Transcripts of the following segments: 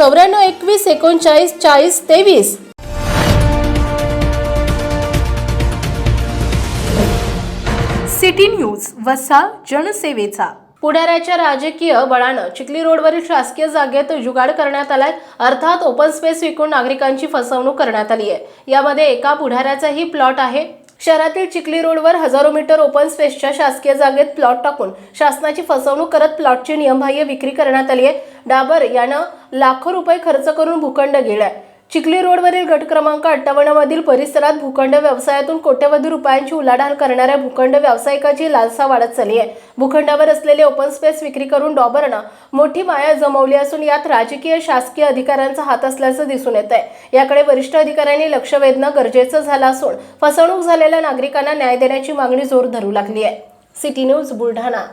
चौऱ्याण्णव एकवीस एकोणचाळीस चाळीस तेवीस. सिटी न्यूज वसा जनसेवेचा. पुढाऱ्याच्या राजकीय बळानं चिखली रोडवरील शासकीय जागेत जुगाड करण्यात आलाय. अर्थात ओपन स्पेस विकून नागरिकांची फसवणूक करण्यात आली आहे यामध्ये एका पुढाऱ्याचाही प्लॉट आहे. शहरातील चिखली रोडवर हजारो मीटर ओपन स्पेसच्या शासकीय जागेत प्लॉट टाकून शासनाची फसवणूक करत प्लॉटची नियमबाह्य विक्री करण्यात आली आहे. डाबर यानं लाखो रुपये खर्च करून भूखंड गेलाय. चिखली रोडवरील गट क्रमांक अठ्ठावन्नमधील परिसरात भूखंड व्यवसायातून कोट्यवधी रुपयांची उलाढाल करणाऱ्या भूखंड व्यावसायिकाची लालसा वाढत चालली आहे. भूखंडावर असलेले ओपन स्पेस विक्री करून डॉबरनं मोठी माया जमवली असून यात राजकीय शासकीय अधिकाऱ्यांचा हात असल्याचं दिसून येत आहे. याकडे वरिष्ठ अधिकाऱ्यांनी लक्ष वेधणं गरजेचं झालं असून फसवणूक झालेल्या नागरिकांना न्याय देण्याची मागणी जोर धरू लागली आहे. City news Buldhana.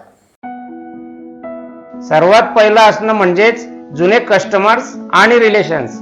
सर्वात पहिलं असणं म्हणजेच जुने कस्टमर्स आणि रिलेशन्स